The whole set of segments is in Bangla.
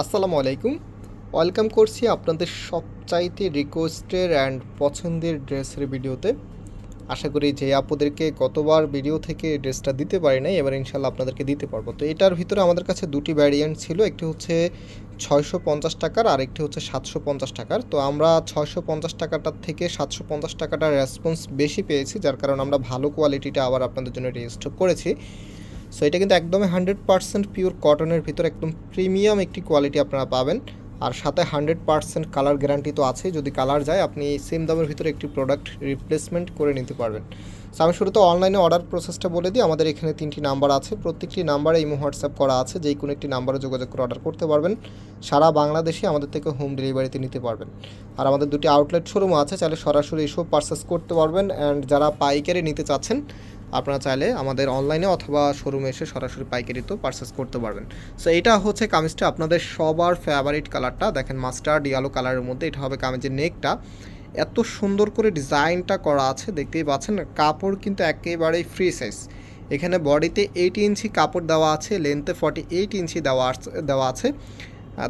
আসসালামু আলাইকুম। ওয়েলকাম করছি আপনাদের সবচাইতে রিকোয়েস্টের অ্যান্ড পছন্দের ড্রেসের ভিডিওতে। আশা করি যে আপুদেরকে গতবার ভিডিও থেকে ড্রেসটা দিতে পারি নাই, এবার ইনশাল্লাহ আপনাদেরকে দিতে পারব। তো এটার ভিতরে আমাদের কাছে দুটি ভ্যারিয়েন্ট ছিল, একটি হচ্ছে ছয়শো পঞ্চাশ টাকার আর একটি হচ্ছে সাতশো পঞ্চাশ টাকার। তো আমরা ছয়শো পঞ্চাশ টাকাটার থেকে সাতশো পঞ্চাশ টাকাটার রেসপন্স বেশি পেয়েছি, যার কারণে আমরা ভালো কোয়ালিটিটা আবার আপনাদের জন্য রেজিস্টার করেছি। সো এটা কিন্তু একদমই হান্ড্রেড পার্সেন্ট পিওর কটনের ভিতর একদম প্রিমিয়াম একটি কোয়ালিটি আপনারা পাবেন। আর সাথে হান্ড্রেড পার্সেন্ট কালার গ্যারান্টি তো আছেই। যদি কালার যায়, আপনি সেম দামের ভিতরে একটি প্রোডাক্ট রিপ্লেসমেন্ট করে নিতে পারবেন। সো আমি শুরুতে অনলাইনে অর্ডার প্রসেসটা বলে দিই। আমাদের এখানে তিনটি নাম্বার আছে। প্রত্যেকটি নাম্বারে ইমো হোয়াটসঅ্যাপ করা আছে। যেই কোনো একটি নাম্বারে যোগাযোগ করে অর্ডার করতে পারবেন। সারা বাংলাদেশে আমাদের থেকে হোম ডেলিভারিতে নিতে পারবেন। আর আমাদের দুটি আউটলেট শোরুম আছে। চাইলে সরাসরি এসব পারচেস করতে পারবেন। অ্যান্ড যারা পাইকারি নিতে চাচ্ছেন আপনারা চাইলে আমাদের অনলাইনে অথবা শোরুমে এসে সরাসরি পাইকারিতেও পারচেস করতে পারবেন। সো এটা হচ্ছে কামিজটা। আপনাদের সবার ফেভারিট কালারটা দেখেন মাস্টার্ড ইয়ালো কালারের মধ্যে, এটা হবে কামিজের নেকটা এত সুন্দর করে ডিজাইনটা করা আছে, দেখতেই পাচ্ছেন, কাপড় কিন্তু একেবারেই ফ্রি সাইজ এখানে বডিতে এইট ইঞ্চি কাপড় দেওয়া আছে লেন্থে ফর্টি এইট ইঞ্চি দেওয়া দেওয়া আছে।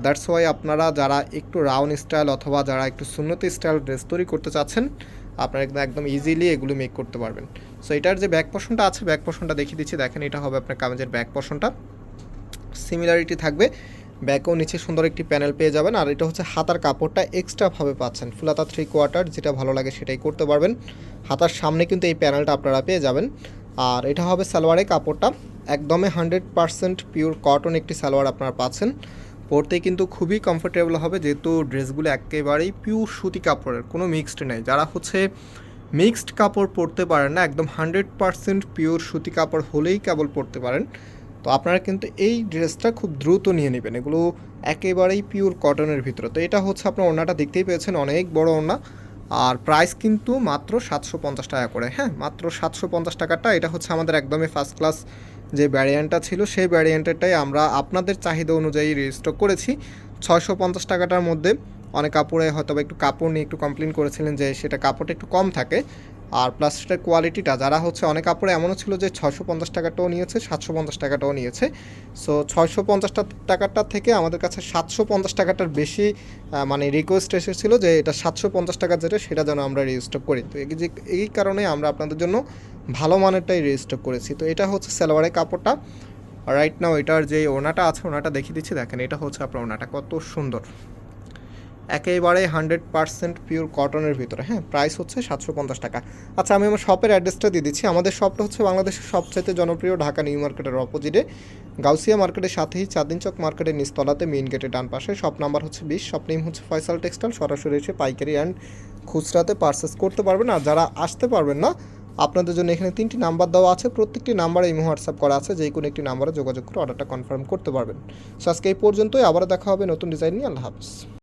দ্যাটস ওয়াই আপনারা যারা একটু রাউন্ড স্টাইল অথবা যারা একটু সুন্নতি স্টাইল ড্রেস তৈরি করতে চাচ্ছেন আপনারা একদম একদম ইজিলি এগুলো মেক করতে পারবেন। সো এটার যে ব্যাক পোর্শনটা আছে ব্যাক পোর্শনটা দেখিয়ে দিচ্ছি। দেখেন, এটা হবে আপনার কামেজের ব্যাক পোর্শনটা সিমিলারিটি থাকবে। ব্যাকও নিচে সুন্দর একটি প্যানেল পেয়ে যাবেন। আর এটা হচ্ছে হাতার কাপড়টা এক্সট্রাভাবে পাচ্ছেন। ফুলাতা থ্রি কোয়ার্টার যেটা ভালো লাগে সেটাই করতে পারবেন। হাতার সামনে কিন্তু এই প্যানেলটা আপনারা পেয়ে যাবেন। আর এটা হবে সালোয়ারের কাপড়টা। একদমই হান্ড্রেড পারসেন্ট পিওর কটন একটি সালোয়ার আপনারা পাচ্ছেন। পরতে কিন্তু খুবই কমফোর্টেবল হবে, যেহেতু ড্রেসগুলো একেবারেই পিওর সুতি কাপড়ের, কোনো মিক্সড নেই। যারা হচ্ছে মিক্সড কাপড় পরতে পারেন না, একদম হান্ড্রেড পারসেন্ট পিওর সুতি কাপড় হলেই কেবল পরতে পারেন। তো আপনারা কিন্তু এই ড্রেসটা খুব দ্রুত নিয়ে নেবেন। এগুলো একেবারেই পিওর কটনের ভিতরে। তো এটা হচ্ছে আপনার ওড়নাটা দেখতেই পেয়েছেন, অনেক বড় ওড়না। আর প্রাইস কিন্তু মাত্র সাতশো পঞ্চাশ টাকা করে। হ্যাঁ মাত্র সাতশো পঞ্চাশ টাকাটা, এটা হচ্ছে আমাদের একদমই ফার্স্ট ক্লাস যে ভ্যারিয়েন্টটা ছিল, সেই ভ্যারিয়েন্টেরটাই আমরা আপনাদের চাহিদা অনুযায়ী রেজিস্টার করেছি। ছয়শো পঞ্চাশ টাকাটার মধ্যে অনেক কাপড়ে হয়তো একটু কাপড় নিয়ে একটু কমপ্লেন করেছিলেন যে সেটা কাপড়টা একটু কম থাকে। আর প্লাস সেটার কোয়ালিটিটা যারা হচ্ছে অনেক কাপড়ে এমনও ছিল যে ছয়শো পঞ্চাশ টাকাটাও নিয়েছে, সাতশো পঞ্চাশ টাকাটাও নিয়েছে। সো ছয়শো পঞ্চাশ টাকাটা থেকে আমাদের কাছে সাতশো পঞ্চাশ টাকাটার বেশি মানে রিকোয়েস্ট এসেছিল যে এটা সাতশো পঞ্চাশ টাকা যেটা, সেটা যেন আমরা রেজিস্টার করি। তো এই যে, এই কারণে আমরা আপনাদের জন্য ভালো মানেরটাই রেজিস্টার করেছি। তো এটা হচ্ছে সালোয়ারের কাপড়টা। রাইট নাও এটার যে ওনাটা আছে ওনাটা দেখিয়ে দিচ্ছি। দেখেন, এটা হচ্ছে আপনার ওনাটা কত সুন্দর। একেবারে হান্ড্রেড পার্সেন্ট পিওর কটনের ভিতরে হ্যাঁ প্রাইস হচ্ছে সাতশো পঞ্চাশ টাকা। আচ্ছা আমি আমার শপের অ্যাড্রেসটা দিয়ে দিচ্ছি। আমাদের শপটা হচ্ছে বাংলাদেশের সবচাইতে জনপ্রিয় ঢাকা নিউ মার্কেটের অপোজিটে গাউসিয়া মার্কেটের সাথেই চাঁদিন চক মার্কেটের নিচতলাতে মেইন গেটের ডান পাশে। শপ নাম্বার হচ্ছে বিশ। শপ নেম হচ্ছে ফয়সাল টেক্সটাইল সরাসরি এসে পাইকারি অ্যান্ড খুচরাতে পারচেস করতে পারবেন। আর যারা আসতে পারবেন না, আপনাদের জন্য এখানে তিনটি নাম্বার দেওয়া আছে। প্রত্যেকটি নাম্বারে ইমো হোয়াটসঅ্যাপ করা আছে। যে কোনো একটি নাম্বারে যোগাযোগ করে অর্ডারটা কনফার্ম করতে পারবেন। সো আজকে এই পর্যন্তই। আবার দেখা হবে নতুন ডিজাইন নিয়ে। আল্লাহ হাফিজ।